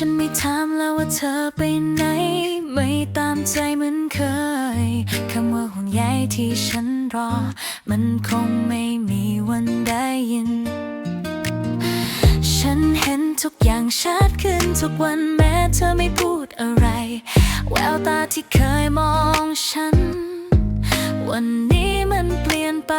ฉันไม่ถามแล้วว่าเธอไปไหน ไม่ตามใจเหมือนเคย คำว่าห่วงใยที่ฉันรอ มันคงไม่มีวันได้ยิน ฉันเห็นทุกอย่างชัดขึ้นทุกวันแม้เธอไม่พูดอะไร แววตาที่เคยมองฉัน วันนี้มันเปลี่ยนไป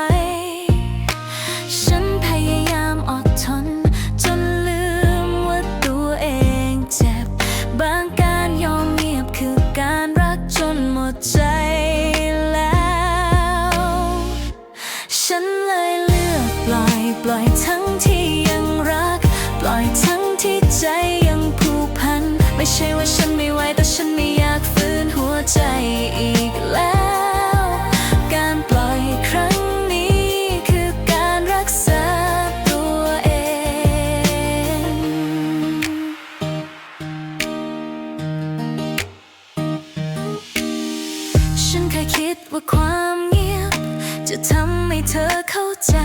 ว่าความเงียบ จะทำให้เธอเข้าใจ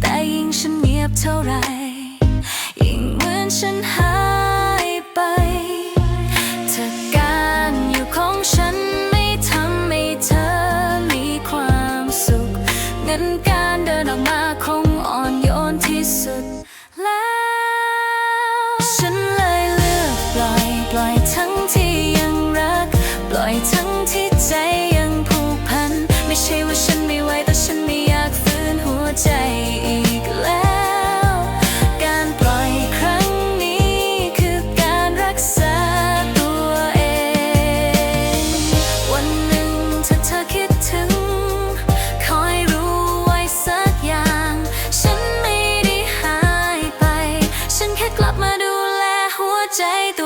แต่ยิ่งฉันเงียบเท่าไร ยิ่งเหมือนฉันหายไปเธอการอยู่ของฉันไม่ทำให้เธอมีความสุขเงินการเดินออกมาคงอ่อนโยนที่สุดแล้วฉันเลยเลือกปล่อยปล่อยทั้งที่ยังรัก ปล่อยทั้ง นไ